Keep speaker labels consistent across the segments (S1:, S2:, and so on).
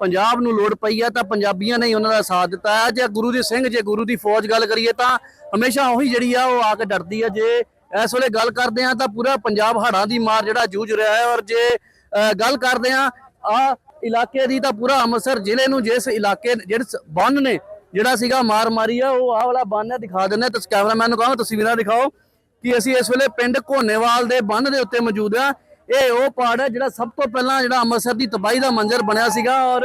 S1: ਪੰਜਾਬ ਨੂੰ ਲੋੜ ਪਈ ਹੈ ਤਾਂ ਪੰਜਾਬੀਆਂ ਨੇ ਹੀ ਉਹਨਾਂ ਦਾ ਸਾਥ ਦਿੱਤਾ ਹੈ ਜੇ ਗੁਰੂ ਦੇ ਸਿੰਘ ਜੇ ਗੁਰੂ ਦੀ ਫੌਜ ਗੱਲ ਕਰੀਏ ਤਾਂ ਹਮੇਸ਼ਾ ਉਹੀ ਜਿਹੜੀ ਆ ਉਹ ਆ ਕੇ ਡਰਦੀ ਹੈ ਜੇ ਇਸ ਵੇਲੇ ਗੱਲ ਕਰਦੇ ਆ ਤਾਂ ਪੂਰਾ ਪੰਜਾਬ ਹੜ੍ਹਾਂ ਦੀ ਮਾਰ ਜਿਹੜਾ ਜੂਝ ਰਿਹਾ ਹੈ। ਔਰ ਜੇ ਅ, ਗੱਲ ਕਰਦੇ ਆ ਆ ਇਲਾਕੇ ਦੀ ਤਾਂ ਪੂਰਾ ਅੰਮ੍ਰਿਤਸਰ ਜ਼ਿਲ੍ਹੇ ਨੂੰ ਜਿਸ ਇਲਾਕੇ ਜਿਹੜੇ ਬੰਨ ਨੇ ਜਿਹੜਾ ਸੀਗਾ ਮਾਰ ਮਾਰੀ ਆ ਉਹ ਆਹ ਵਾਲਾ ਬੰਨ ਹੈ ਦਿਖਾ ਦਿੰਦੇ ਤੁਸੀਂ ਕੈਮਰਾਮੈਨ ਨੂੰ ਕਹੋ ਤਸਵੀਰਾਂ ਦਿਖਾਓ ਕਿ ਅਸੀਂ ਇਸ ਵੇਲੇ ਪਿੰਡ ਘੋਨੇਵਾਲ ਦੇ ਬੰਨ ਦੇ ਉੱਤੇ ਮੌਜੂਦ ਆ। ਇਹ ਉਹ ਪਹਾੜ ਹੈ ਜਿਹੜਾ ਸਭ ਤੋਂ ਪਹਿਲਾਂ ਜਿਹੜਾ ਅੰਮ੍ਰਿਤਸਰ ਦੀ ਤਬਾਹੀ ਦਾ ਮੰਜ਼ਰ ਬਣਿਆ ਸੀਗਾ ਔਰ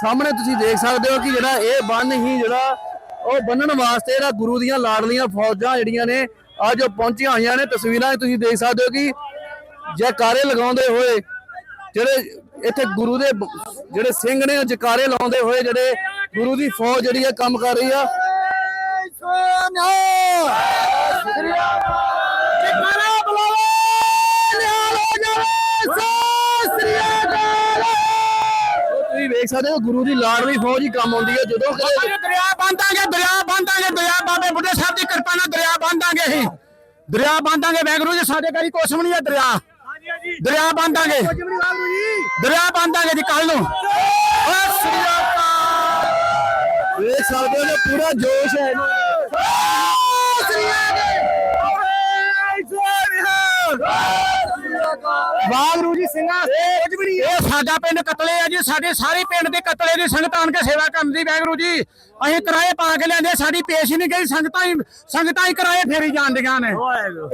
S1: ਸਾਹਮਣੇ ਤੁਸੀਂ ਦੇਖ ਸਕਦੇ ਹੋ ਕਿ ਜਿਹੜਾ ਇਹ ਬੰਨ ਹੀ ਜਿਹੜਾ ਉਹ ਬੰਨਣ ਵਾਸਤੇ ਜਿਹੜਾ ਗੁਰੂ ਦੀਆਂ ਲਾਡਲੀਆਂ ਫੌਜਾਂ ਜਿਹੜੀਆਂ ਨੇ ਅੱਜ ਉਹ ਪਹੁੰਚੀਆਂ ਹੋਈਆਂ ਨੇ ਤਸਵੀਰਾਂ ਤੁਸੀਂ ਦੇਖ ਸਕਦੇ ਹੋ ਕਿ ਜੈਕਾਰੇ ਲਗਾਉਂਦੇ ਹੋਏ ਜਿਹੜੇ ਇੱਥੇ ਗੁਰੂ ਦੇ ਜਿਹੜੇ ਸਿੰਘ ਨੇ ਉਹ ਜੈਕਾਰੇ ਲਾਉਂਦੇ ਹੋਏ ਜਿਹੜੇ ਗੁਰੂ ਦੀ ਫੌਜ ਜਿਹੜੀ ਹੈ ਕੰਮ ਕਰ ਰਹੀ ਆ ਉਹ ਤੁਸੀਂ ਵੇਖ ਸਕਦੇ ਹੋ ਗੁਰੂ ਦੀ ਲਾਡਲੀ ਫੌਜ ਹੀ ਕੰਮ ਆਉਂਦੀ ਹੈ ਜਦੋਂ
S2: ਅਸੀਂ ਦਰਿਆ ਬੰਦਾਂਗੇ ਦਰਿਆ ਬੰਦਾਂਗੇ ਦਰਿਆ ਬਾਬੇ ਬੁੱਢੇ ਸਾਹਿਬ ਦੀ ਕਿਰਪਾ ਨਾਲ ਦਰਿਆ ਬੰਦਾਂਗੇ ਅਸੀਂ। ਦਰਿਆ ਬੰਦਾਂਗੇ ਵੈਗਰੂ ਜੀ ਸਾਡੇ ਘਰੀ ਕੁਛ ਵੀ ਨਹੀਂ ਹੈ ਦਰਿਆ। ਦਰਿਆ ਬੰਦਾਂਗੇ ਦਰਿਆ ਬੰਦਾਂਗੇ ਜੀ ਕੱਲ ਨੂੰ। ਓ ਸ੍ਰੀ ਅਕਾਲ।
S1: ਵੇਖ ਸਕਦੇ ਹੋ ਪੂਰਾ ਜੋਸ਼ ਹੈ ਇਹਨੂੰ।
S2: ਵਾਹਿਗੁਰੂ ਜੀ ਸਿੰਘਾ ਕੁਝ ਵੀ ਨਹੀਂ ਇਹ ਸਾਡਾ ਪਿੰਡ ਕਤਲੇ ਆ ਜੀ ਸਾਡੇ ਸਾਰੇ ਪਿੰਡ ਦੇ ਕਤਲੇ ਦੀ ਸੰਗਤ ਕੇ ਸੇਵਾ ਕਰਨ ਦੀ ਵਾਹਿਗੁਰੂ ਜੀ। ਅਸੀਂ ਕਿਰਾਏ ਪਾ ਕੇ ਲਿਆਂਦੇ ਸਾਡੀ ਪੇਸ਼ ਹੀ ਨਹੀਂ ਗਈ ਸੰਗਤਾਂ ਹੀ ਸੰਗਤਾਂ ਹੀ ਕਿਰਾਏ ਫੇਰੀ ਜਾਂਦੀਆਂ ਨੇ।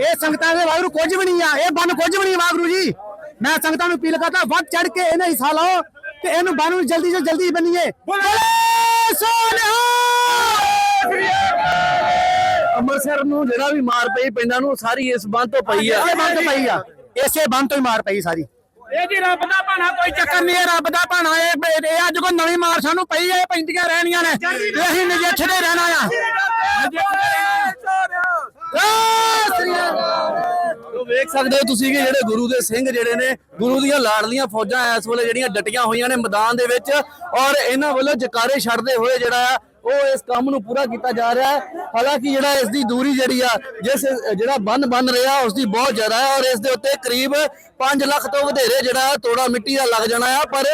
S2: ਇਹ ਸੰਗਤਾਂ ਦੇ ਵਾਹਿਗੁਰੂ ਕੁਝ ਵੀ ਨਹੀਂ ਆ ਇਹ ਬੰਨ ਕੁਝ ਵੀ ਨਹੀਂ ਵਾਹਿਗੁਰੂ ਜੀ। ਮੈਂ ਸੰਗਤਾਂ ਨੂੰ ਅਪੀਲ ਕਰਦਾ ਵੱਧ ਚੜ ਕੇ ਇਹਨਾਂ ਹਿੱਸਾ ਲਓ ਤੇ ਇਹਨੂੰ ਬੰਨ ਨੂੰ ਜਲਦੀ ਤੋਂ ਜਲਦੀ ਸੋਨਿਹਾ
S1: ਅੰਮ੍ਰਿਤਸਰ ਨੂੰ ਜਿਹੜਾ ਵੀ ਮਾਰ ਪਈ ਪਿੰਡਾਂ ਨੂੰ ਸਾਰੀ ਇਸ ਬੰਦ ਤੋਂ ਪਈ ਆ।
S2: ਤੋਂ ਪਈ ਆ। ਇਸੇ ਬੰਨ ਤੋਂ ਹੀ ਮਾਰ ਪਈ ਸਾਰੀ। ਇਹ ਜੀ ਰੱਬ ਦਾ ਭਾਣਾ ਕੋਈ ਚੱਕਰ ਨਹੀਂ ਹੈ ਰੱਬ ਦਾ ਭਾਣਾ। ਇਹ ਇਹ ਅੱਜ ਕੋਈ ਨਵੀਂ ਮਾਰ ਸਾਨੂੰ ਪਈ ਹੈ ਪੈਂਦੀਆਂ ਰਹਿਣੀਆਂ ਨੇ। ਤੇ ਅਸੀਂ ਨਜਿੱਠਦੇ ਰਹਿਣਾ ਆ।
S1: ਤੋ ਵੇਖ ਸਕਦੇ ਹੋ ਤੁਸੀਂ ਕਿ ਜਿਹੜੇ ਗੁਰੂ ਦੇ ਸਿੰਘ ਜਿਹੜੇ ਨੇ ਗੁਰੂ ਦੀਆਂ ਲਾਡਲੀਆਂ ਫੌਜਾਂ ਇਸ ਵੇਲੇ ਜਿਹੜੀਆਂ ਡਟੀਆਂ ਹੋਈਆਂ ਨੇ ਮੈਦਾਨ ਦੇ ਵਿੱਚ ਔਰ ਇਹਨਾਂ ਵੱਲੋਂ ਜਕਾਰੇ ਛੱਡਦੇ ਹੋਏ ਜਿਹੜਾ ਆ ਉਹ ਇਸ ਕੰਮ ਨੂੰ ਪੂਰਾ ਕੀਤਾ ਜਾ ਰਿਹਾ ਹੈ। ਹਾਲਾਂਕਿ ਜਿਹੜਾ ਇਸ ਦੀ ਦੂਰੀ ਜਿਹੜੀ ਆ ਜਿਸ ਜਿਹੜਾ ਬੰਨ ਬਣ ਰਿਹਾ ਉਸ ਦੀ ਬਹੁਤ ਜ਼ਿਆਦਾ ਹੈ ਔਰ ਇਸ ਦੇ ਉੱਤੇ ਕਰੀਬ 5 ਲੱਖ ਤੋਂ ਵਧੇਰੇ ਜਿਹੜਾ ਤੋੜਾ ਮਿੱਟੀ ਦਾ ਲੱਗ ਜਾਣਾ ਆ ਪਰ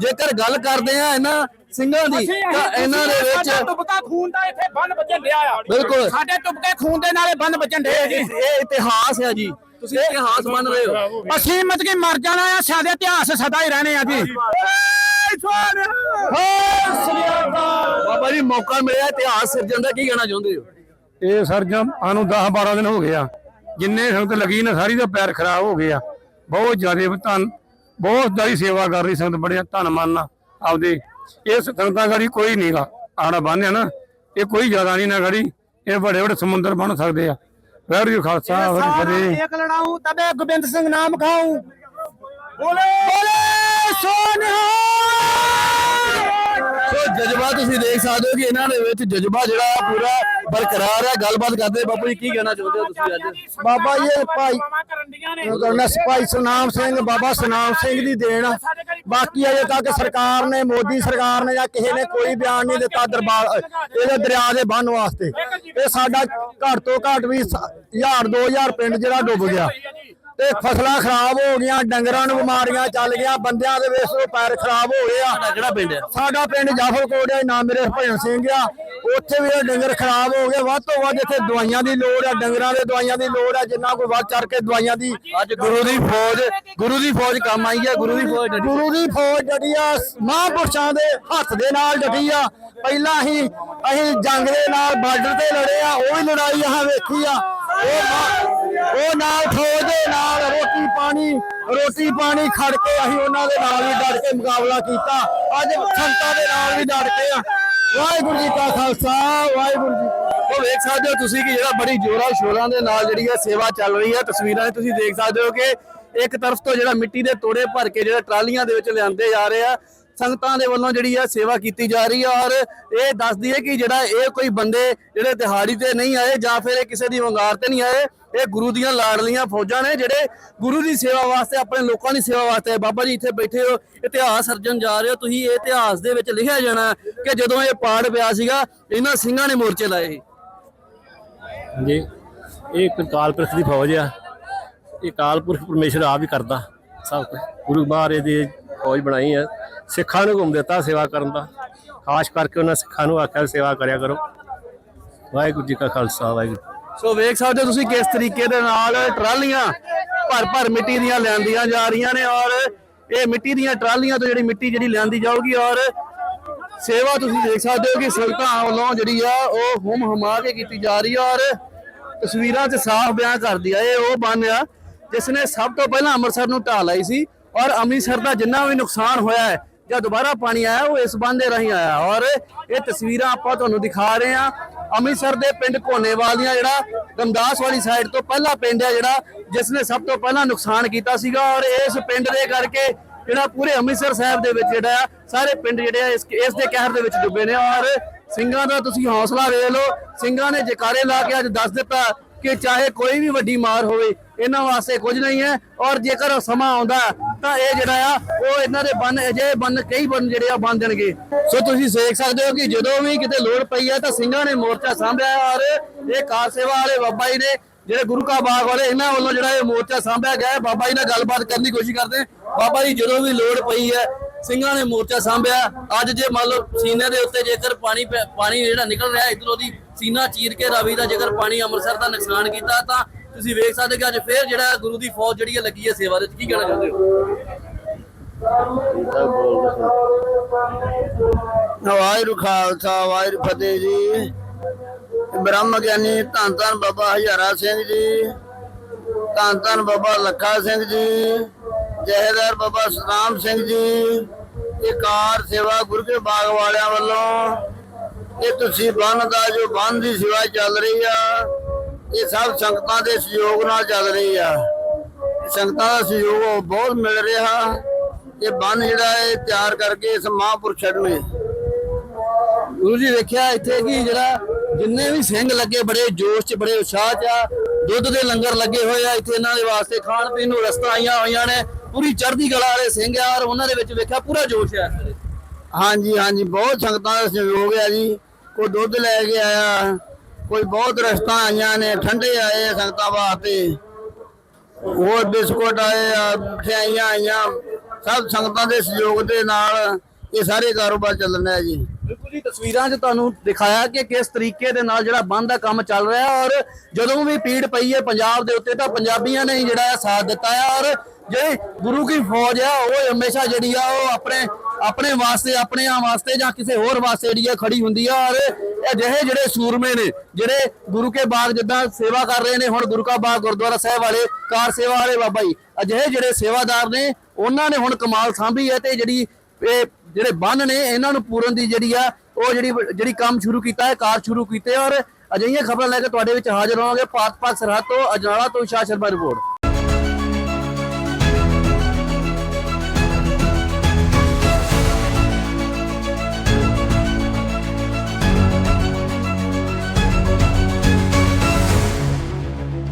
S1: ਜੇਕਰ ਗੱਲ ਕਰਦੇ ਆ ਇਹਨਾਂ ਸਿੰਘਾਂ ਦੀ ਤਾਂ ਇਹਨਾਂ ਦੇ ਵਿੱਚ
S2: ਖੂਨ ਦਾ ਇੱਥੇ ਬੰਨ ਵੱਜਣ ਡਿਆ ਆ।
S1: ਬਿਲਕੁਲ।
S2: ਸਾਡੇ ਤੁਬਕੇ ਖੂਨ ਦੇ ਨਾਲੇ ਬੰਨ ਵੱਜਣ ਜੀ।
S1: ਇਹ ਇਤਿਹਾਸ ਹੈ ਜੀ। ਤੁਸੀਂ ਇਤਿਹਾਸ ਮੰਨ ਰਹੇ ਹੋ?
S2: ਅਸੀਂ ਮਤ ਕੇ ਮਰ ਜਾਣਾ ਆ ਸਾਡੇ ਇਤਿਹਾਸ ਸਦਾ ਹੀ ਰਹਿਣੇ ਆ ਜੀ।
S1: ਬਾਬਾ ਜੀ ਮੌਕਾ ਮਿਲਿਆ ਇਤਿਹਾਸ ਸਿਰਜਣ ਦਾ ਕੀ ਕਹਿਣਾ ਚਾਹੁੰਦੇ ਹੋ?
S3: ਇਹ ਸਰਜਮ ਸਾਨੂੰ 10 12 ਦਿਨ ਹੋ ਗਏ ਆ। ਜਿੰਨੇ ਸੰਗਤ ਲੱਗੀ ਨਾ ਸਾਰੀ ਦਾ ਪੈਰ ਖਰਾਬ ਹੋ ਗਏ ਆ। ਬਹੁਤ ਜ਼ਿਆਦਾ ਧੰਨ ਬਹੁਤ ਜ਼ਿਆਦਾ ਸੇਵਾ ਕਰ ਰਹੀ ਸੰਗਤ ਬੜਿਆ ਧੰਨ ਮੰਨਣਾ ਆਪਦੇ। ਇਸ ਸੰਗਤਾਂ ਗੜੀ ਕੋਈ ਨਹੀਂਗਾ ਆੜਾ ਬੰਨਿਆ ਨਾ ਇਹ ਕੋਈ ਜ਼ਿਆਦਾ ਨਹੀਂ ਨਾ ਗੜੀ ਇਹ ਬੜੇ ਬੜੇ ਸਮੁੰਦਰ ਬਣ ਸਕਦੇ ਆ। ਵੈਰੂ ਜੀ ਖਾਲਸਾ ਵਾਹਿਗੁਰੂ ਜੀ ਕੀ ਫਤਿਹ।
S2: ਇੱਕ ਲੜਾਉ ਤਬੇ ਗੋਬਿੰਦ ਸਿੰਘ ਨਾਮ ਖਾਉ ਬੋਲੇ ਬੋਲੇ ਸੋਨਿਹਾ
S1: ਸੋ ਜਜ਼ਬਾ ਤੁਸੀਂ ਦੇਖ ਸਕਦੇ ਹੋ ਕਿ ਇਹਨਾਂ ਦੇ ਵਿੱਚ ਜਜ਼ਬਾ ਜਿਹੜਾ ਬਰਕਰਾਰ ਹੈ। ਗੱਲਬਾਤ ਕਰਦੇ ਬਾਪੂ ਜੀ ਕੀ ਕਹਿਣਾ ਚਾਹੁੰਦੇ ਹੋ ਤੁਸੀਂ ਅੱਜ?
S2: ਬਾਬਾ ਜੀ ਭਾਈ
S4: ਕਰਨਾ ਸਿਪਾਹੀ ਸੁਨਾਮ ਸਿੰਘ ਬਾਬਾ ਸੁਨਾਮ ਸਿੰਘ ਦੀ ਦੇਣ। ਆ। ਬਾਕੀ ਅਜੇ ਤੱਕ ਸਰਕਾਰ ਨੇ ਮੋਦੀ ਸਰਕਾਰ ਨੇ ਜਾਂ ਕਿਸੇ ਨੇ ਕੋਈ ਬਿਆਨ ਨਹੀਂ ਦਿੱਤਾ ਦਰਬਾਰ ਇਹਦੇ ਦਰਿਆ ਦੇ ਬੰਨ ਵਾਸਤੇ। ਇਹ ਸਾਡਾ ਘੱਟ ਤੋਂ ਘੱਟ ਵੀ 1000 2000 ਪਿੰਡ ਜਿਹੜਾ ਡੁੱਬ ਗਿਆ। ਤੇ ਫਸਲਾਂ ਖਰਾਬ ਹੋ ਗਈਆਂ ਡੰਗਰਾਂ ਨੂੰ ਬਿਮਾਰੀਆਂ ਚੱਲ ਗਈਆਂ ਬੰਦਿਆਂ ਦੇ ਵੇਸੋ ਪੈਰ ਖਰਾਬ ਹੋ ਗਏ ਆ।
S1: ਕਿਹੜਾ ਪਿੰਡ ਹੈ
S4: ਸਾਡਾ ਪਿੰਡ ਜਾਫਰਕੋਟ ਹੈ ਨਾਮ ਮੇਰੇ ਭਜਨ ਸਿੰਘ ਆ। ਉੱਥੇ ਵੀ ਇਹ ਡੰਗਰ ਖਰਾਬ ਹੋ ਗਏ। ਵੱਧ ਤੋਂ ਵੱਧ ਇੱਥੇ ਦਵਾਈਆਂ ਦੀ ਲੋੜ ਆ ਡੰਗਰਾਂ ਦੇ ਦਵਾਈਆਂ ਦੀ ਲੋੜ ਆ ਜਿੰਨਾ ਕੋਈ ਵੱਧ ਚੜ ਕੇ ਦਵਾਈਆਂ ਦੀ
S1: ਅੱਜ ਗੁਰੂ ਦੀ ਫੌਜ ਗੁਰੂ ਦੀ ਫੌਜ ਕੰਮ ਆਈ ਹੈ ਗੁਰੂ ਦੀ ਫੌਜ।
S4: ਗੁਰੂ ਦੀ ਫੌਜ ਡਟੀ ਆ ਮਹਾਂਪੁਰਸ਼ਾਂ ਦੇ ਹੱਥ ਦੇ ਨਾਲ ਡਟੀ ਆ। ਪਹਿਲਾਂ ਹੀ ਅਸੀਂ ਜੰਗ ਦੇ ਨਾਲ ਬਾਰਡਰ ਤੇ ਲੜੇ ਆ, ਉਹ ਵੀ ਲੜਾਈ ਆ ਵੇਖੀ ਆ। ਉਹ ਨਾਲ ਫੌਜ ਦੇ ਨਾਲ ਰੋਟੀ ਪਾਣੀ ਰੋਟੀ ਪਾਣੀ ਖੜ ਕੇ ਅਸੀਂ ਉਹਨਾਂ ਦੇ ਨਾਲ ਵੀ ਡਟ ਕੇ ਮੁਕਾਬਲਾ ਕੀਤਾ। ਅੱਜ ਸੰਤਾਂ ਦੇ ਨਾਲ ਵੀ ਡਟ ਕੇ ਆ। ਵਾਹਿਗੁਰੂ ਜੀ ਕਾ ਖਾਲਸਾ, ਵਾਹਿਗੁਰੂ ਜੀ
S1: ਉਹ ਵੇਖ ਸਕਦੇ ਹੋ ਤੁਸੀਂ ਕਿ ਜਿਹੜਾ ਬੜੀ ਜੋਰਾਂ ਸ਼ੋਰਾਂ ਦੇ ਨਾਲ ਜਿਹੜੀ ਹੈ ਸੇਵਾ ਚੱਲ ਰਹੀ ਹੈ। ਤਸਵੀਰਾਂ 'ਚ ਤੁਸੀਂ ਦੇਖ ਸਕਦੇ ਹੋ ਕਿ ਇੱਕ ਤਰਫ ਤੋਂ ਜਿਹੜਾ ਮਿੱਟੀ ਦੇ ਤੋੜੇ ਭਰ ਕੇ ਜਿਹੜਾ ਟਰਾਲੀਆਂ ਦੇ ਵਿੱਚ ਲਿਆਂਦੇ ਜਾ ਰਹੇ ਆ ਸੰਗਤਾਂ ਦੇ ਵੱਲੋਂ ਜਿਹੜੀ ਆ ਸੇਵਾ ਕੀਤੀ ਜਾ ਰਹੀ ਹੈ ਔਰ ਇਹ ਦੱਸਦੀ ਹੈ ਕਿ ਜਿਹੜਾ ਇਹ ਕੋਈ ਬੰਦੇ ਜਿਹੜੇ ਦਿਹਾੜੀ ਤੇ ਨਹੀਂ ਆਏ ਜਾਂ ਫਿਰ ਇਹ ਕਿਸੇ ਦੀ ਵੰਗਾਰ ਤੇ ਨਹੀਂ ਆਏ, ਇਹ ਗੁਰੂ ਦੀਆਂ ਲਾਡਲੀਆਂ ਫੌਜਾਂ ਨੇ ਜਿਹੜੇ ਗੁਰੂ ਦੀ ਸੇਵਾ ਵਾਸਤੇ ਆਪਣੇ ਲੋਕਾਂ ਦੀ ਸੇਵਾ ਵਾਸਤੇ ਬਾਬਾ ਜੀ ਇੱਥੇ ਬੈਠੇ ਹੋ, ਇਤਿਹਾਸ ਸਰਜਣ ਜਾ ਰਹੇ ਹੋ, ਤੁਸੀਂ ਇਹ ਇਤਿਹਾਸ ਦੇ ਵਿੱਚ ਲਿਖਿਆ ਜਾਣਾ ਕਿ ਜਦੋਂ ਇਹ ਪਾੜ ਪਿਆ ਸੀਗਾ, ਇਹਨਾਂ ਸਿੰਘਾਂ ਨੇ ਮੋਰਚੇ ਲਾਏ ਸੀ।
S5: ਜੀ ਇਹ ਇੱਕ ਕਾਲ ਪੁਰਖ ਦੀ ਫੌਜ ਆ। ਇਹ ਕਾਲ ਪੁਰਖ ਪਰਮੇਸ਼ਰ ਆਪ ਹੀ ਕਰਦਾ, ਸਭ ਕੁਝ ਗੁਰੂ ਮਹਾਰਾਜ ਦੀ ਫੌਜ ਬਣਾਈ ਆ ਸਿੱਖਾਂ ਨੂੰ ਹੁਕਮ ਦਿੱਤਾ ਸੇਵਾ ਕਰਨ ਦਾ। ਖਾਸ ਕਰਕੇ ਉਹਨਾਂ ਸਿੱਖਾਂ ਨੂੰ ਆਖਿਆ ਸੇਵਾ ਕਰਿਆ ਕਰੋ। ਵਾਹਿਗੁਰੂ ਜੀ ਕਾ ਖਾਲਸਾ, ਵਾਹਿਗੁਰੂ
S1: ਸੋ ਵੇਖ ਸਕਦੇ ਹੋ ਤੁਸੀਂ ਕਿਸ ਤਰੀਕੇ ਦੇ ਨਾਲ ਟਰਾਲੀਆਂ ਭਰ ਭਰ ਮਿੱਟੀ ਦੀਆਂ ਲਿਆਂਦੀਆਂ ਜਾ ਰਹੀਆਂ ਨੇ ਔਰ ਇਹ ਮਿੱਟੀ ਦੀਆਂ ਟਰਾਲੀਆਂ ਤੋਂ ਜਿਹੜੀ ਮਿੱਟੀ ਜਿਹੜੀ ਲਿਆਂਦੀ ਜਾਊਗੀ ਔਰ ਸੇਵਾ ਤੁਸੀਂ ਦੇਖ ਸਕਦੇ ਹੋ ਕਿ ਸੰਗਤਾਂ ਵੱਲੋਂ ਜਿਹੜੀ ਆ ਉਹ ਹੁਮ ਹਮਾ ਕੇ ਕੀਤੀ ਜਾ ਰਹੀ ਆ ਔਰ ਤਸਵੀਰਾਂ 'ਚ ਸਾਫ਼ ਬਿਆਨ ਕਰਦੀ ਆ, ਇਹ ਉਹ ਬੰਨ ਆ ਜਿਸ ਨੇ ਸਭ ਤੋਂ ਪਹਿਲਾਂ ਅੰਮ੍ਰਿਤਸਰ ਨੂੰ ਢਾਹ ਲਾਈ ਸੀ। ਔਰ ਅੰਮ੍ਰਿਤਸਰ ਦਾ ਜਿੰਨਾ ਵੀ ਨੁਕਸਾਨ ਹੋਇਆ ਹੈ, ਜਾਂ ਦੁਬਾਰਾ ਪਾਣੀ ਆਇਆ, ਉਹ ਇਸ ਬੰਨ ਰਾਹੀਂ ਆਇਆ। ਔਰ ਇਹ ਤਸਵੀਰਾਂ ਆਪਾਂ ਤੁਹਾਨੂੰ ਦਿਖਾ ਰਹੇ ਹਾਂ। ਅੰਮ੍ਰਿਤਸਰ ਦੇ ਪਿੰਡ ਕੋਨੇਵਾਲ ਦੀਆਂ ਜਿਹੜਾ ਗਮਦਾਸ ਵਾਲੀ ਸਾਈਡ ਤੋਂ ਪਹਿਲਾ ਪਿੰਡ ਹੈ ਜਿਹੜਾ, ਜਿਸ ਨੇ ਸਭ ਤੋਂ ਪਹਿਲਾਂ ਨੁਕਸਾਨ ਕੀਤਾ ਸੀਗਾ। ਔਰ ਇਸ ਪਿੰਡ ਦੇ ਕਰਕੇ ਜਿਹੜਾ ਪੂਰੇ ਅੰਮ੍ਰਿਤਸਰ ਸਾਹਿਬ ਦੇ ਵਿੱਚ ਜਿਹੜਾ ਆ ਸਾਰੇ ਪਿੰਡ ਜਿਹੜੇ ਆ, ਇਸ ਇਸ ਦੇ ਕਹਿਰ ਦੇ ਵਿੱਚ ਡੁੱਬੇ ਨੇ। ਔਰ ਸਿੰਘਾਂ ਦਾ ਤੁਸੀਂ ਹੌਸਲਾ ਵੇਖ ਲਓ। ਸਿੰਘਾਂ ਨੇ ਜਕਾਰੇ ਲਾ ਕੇ ਅੱਜ ਦੱਸ ਦਿੱਤਾ ਕਿ ਚਾਹੇ ਕੋਈ ਵੀ ਵੱਡੀ ਮਾਰ ਹੋਵੇ, ਇਹਨਾਂ ਵਾਸਤੇ ਕੁਝ ਨਹੀਂ ਹੈ। ਔਰ ਜੇਕਰ ਸਮਾਂ ਆਉਂਦਾ ਤਾਂ ਇਹ ਜਿਹੜਾ ਆ, ਉਹ ਇਹਨਾਂ ਦੇ ਬੰਨ ਅਜੇ ਬੰਨ, ਕਈ ਬੰਨ ਜਿਹੜੇ ਆ ਬੰਨ ਦੇਣਗੇ। ਸੋ ਤੁਸੀਂ ਦੇਖ ਸਕਦੇ ਹੋ ਕਿ ਜਦੋਂ ਵੀ ਕਿਤੇ ਲੋੜ ਪਈ ਹੈ ਤਾਂ ਸਿੰਘਾਂ ਨੇ ਮੋਰਚਾ ਸਾਂਭਿਆ ਔਰ ਇਹ ਕਾਰ ਸੇਵਾ ਵਾਲੇ ਬਾਬਾ ਜੀ ਨੇ ਜਿਹੜੇ ਗੁਰੂ ਕਾ ਬਾਗ ਵਾਲੇ, ਇਹਨਾਂ ਵੱਲੋਂ ਜਿਹੜਾ ਇਹ ਮੋਰਚਾ ਸਾਂਭਿਆ ਗਿਆ ਬਾਬਾ ਜੀ ਨਾਲ ਗੱਲਬਾਤ ਕਰਨ ਦੀ ਕੋਸ਼ਿਸ਼ ਕਰਦੇ ਬਾਬਾ ਜੀ, ਜਦੋਂ ਵੀ ਲੋੜ ਪਈ ਹੈ, ਸਿੰਘਾਂ ਨੇ ਮੋਰਚਾ ਸਾਂਭਿਆ। ਅੱਜ ਜੇ ਮੰਨ ਲਓ ਸੀਨੇ ਦੇ ਉੱਤੇ ਜੇਕਰ ਪਾਣੀ ਪਾਣੀ ਜਿਹੜਾ ਨਿਕਲ ਰਿਹਾ, ਇਧਰੋਂ ਦੀ ਸੀਨਾ ਚੀਰ ਕੇ ਰਾਵੀ ਦਾ ਜੇਕਰ ਪਾਣੀ ਅੰਮ੍ਰਿਤਸਰ ਦਾ ਨੁਕਸਾਨ ਕੀਤਾ, ਤਾਂ ਤੁਸੀਂ ਵੇਖ ਸਕਦੇ ਕਿ ਅੱਜ ਫੇਰ ਜਿਹੜਾ ਗੁਰੂ ਦੀ ਫੌਜ ਜਿਹੜੀ ਹੈ ਲੱਗੀ ਹੈ ਸੇਵਾ ਦੇ ਵਿੱਚ, ਕੀ ਕਹਿਣਾ ਚਾਹੁੰਦੇ ਹੋ?
S4: ਵਾਹਿਗੁਰੂ ਖਾਲਸਾ, ਵਾਹਿਗੁਰੂ ਫਤਿਹ ਜੀ। ਬ੍ਰਹਮ ਗਿਆਨੀ ਧੰਨ ਧੰਨ ਬਾਬਾ ਹਜ਼ਾਰਾ ਸਿੰਘ ਜੀ, ਧੰਨ ਧੰਨ ਬਾਬਾ ਲੱਖਾ ਸਿੰਘ ਜੀ, ਜਹੇਦਾਰ ਬਾਬਾ ਸਤਨਾਮ ਸਿੰਘ ਜੀ ਇਹ ਕਾਰ ਸੇਵਾ ਗੁਰੂ ਕੇ ਬਾਗ ਵਾਲਿਆਂ ਵੱਲੋਂ, ਇਹ ਤੁਸੀਂ ਬੰਨ ਦਾ ਜੋ ਬੰਨ ਦੀ ਸੇਵਾ ਚੱਲ ਰਹੀ ਆ ਇਹ ਸਭ ਸੰਗਤਾਂ ਦੇ ਸਹਿਯੋਗ ਨਾਲ ਚੱਲ ਰਹੀ ਆ। ਸੰਗਤਾਂ ਦਾ ਸਹਿਯੋਗ ਬਹੁਤ ਮਿਲ ਰਿਹਾ। ਇਹ ਬੰਨ ਜਿਹੜਾ ਹੈ ਤਿਆਰ ਕਰਕੇ ਇਸ ਮਹਾਂਪੁਰਖ ਛੱਡਵੇਂ
S1: ਗੁਰੂ ਜੀ ਵੇਖਿਆ ਇੱਥੇ ਕਿ ਜਿਹੜਾ ਜਿੰਨੇ ਵੀ ਸਿੰਘ ਲੱਗੇ, ਬੜੇ ਜੋਸ਼ 'ਚ, ਬੜੇ ਉਤਸ਼ਾਹ 'ਚ ਆ, ਦੁੱਧ ਦੇ ਲੰਗਰ ਲੱਗੇ ਹੋਏ ਆ, ਇੱਥੇ ਇਹਨਾਂ ਦੇ ਵਾਸਤੇ ਖਾਣ ਪੀਣ ਨੂੰ ਰਸਤਾ ਆਈਆਂ ਹੋਈਆਂ ਨੇ। ਪੂਰੀ ਚੜ੍ਹਦੀ ਕਲਾ ਵਾਲੇ ਸਿੰਘ ਆ ਔਰ ਉਹਨਾਂ ਦੇ ਵਿੱਚ ਵੇਖਿਆ ਪੂਰਾ ਜੋਸ਼ ਆ।
S4: ਹਾਂਜੀ ਹਾਂਜੀ, ਬਹੁਤ ਸੰਗਤਾਂ ਦਾ ਸਹਿਯੋਗ ਆ ਜੀ। ਕੋਈ ਦੁੱਧ ਲੈ ਕੇ ਆਇਆ ਕੋਈ ਬਹੁਤ ਰਸਤਾਂ ਆਈਆਂ ਨੇ, ਠੰਡੇ ਆਏ ਸੰਗਤਾਂ ਵਾਸਤੇ। ਹੋਰ ਬਿਸਕੁਟ ਆਏ ਆ ਮਠਿਆਈਆਂ ਆਈਆਂ, ਸਭ ਸੰਗਤਾਂ ਦੇ ਸਹਿਯੋਗ ਦੇ ਨਾਲ ਇਹ ਸਾਰੇ ਕਾਰੋਬਾਰ ਚੱਲ ਰਿਹਾ ਜੀ।
S1: ਬਿਲਕੁਲ ਜੀ, ਤਸਵੀਰਾਂ 'ਚ ਤੁਹਾਨੂੰ ਦਿਖਾਇਆ ਕਿ ਕਿਸ ਤਰੀਕੇ ਦੇ ਨਾਲ ਜਿਹੜਾ ਬੰਦ ਦਾ ਕੰਮ ਚੱਲ ਰਿਹਾ ਔਰ ਜਦੋਂ ਵੀ ਪੀੜ ਪਈ ਹੈ ਪੰਜਾਬ ਦੇ ਉੱਤੇ ਤਾਂ ਪੰਜਾਬੀਆਂ ਨੇ ਜਿਹੜਾ ਸਾਥ ਦਿੱਤਾ ਹੈ ਔਰ ਜਿਹੜੀ ਗੁਰੂ ਕੀ ਫੌਜ ਆ, ਉਹ ਹਮੇਸ਼ਾ ਜਿਹੜੀ ਆ, ਉਹ ਆਪਣੇ ਆਪਣੇ ਵਾਸਤੇ, ਆਪਣੇ ਆ ਵਾਸਤੇ ਜਾਂ ਕਿਸੇ ਹੋਰ ਵਾਸਤੇ ਜਿਹੜੀ ਆ ਖੜੀ ਹੁੰਦੀ ਆ। ਔਰ ਅਜਿਹੇ ਜਿਹੜੇ ਸੂਰਮੇ ਨੇ, ਜਿਹੜੇ ਗੁਰੂ ਕੇ ਬਾਗ ਜਿੱਦਾਂ ਸੇਵਾ ਕਰ ਰਹੇ ਨੇ, ਹੁਣ ਗੁਰੂ ਕਾ ਬਾਗ ਗੁਰਦੁਆਰਾ ਸਾਹਿਬ ਵਾਲੇ, ਕਾਰ ਸੇਵਾ ਵਾਲੇ ਬਾਬਾ ਜੀ, ਅਜਿਹੇ ਜਿਹੜੇ ਸੇਵਾਦਾਰ ਨੇ, ਉਹਨਾਂ ਨੇ ਹੁਣ ਕਮਾਲ ਸਾਂਭੀ ਹੈ ਤੇ ਜਿਹੜੀ ਇਹ ਜਿਹੜੇ ਬੰਨ ਨੇ, ਇਹਨਾਂ ਨੂੰ ਪੂਰਨ ਦੀ ਜਿਹੜੀ ਆ, ਉਹ ਜਿਹੜੀ ਜਿਹੜੀ ਕੰਮ ਸ਼ੁਰੂ ਕੀਤਾ ਹੈ, ਕਾਰ ਸ਼ੁਰੂ ਕੀਤੇ ਔਰ ਅਜਿਹੀਆਂ ਖਬਰਾਂ ਲੈ ਕੇ ਤੁਹਾਡੇ ਵਿੱਚ ਹਾਜ਼ਰ ਹੋਵਾਂਗੇ ਪਾਤ ਪਾਤ ਸਰਹੱਦ ਤੋਂ, ਅਜਨਾਲਾ ਤੋਂ ਸ਼ਾਹ ਸ਼ਰਮਾ ਰਿਪੋਰਟ।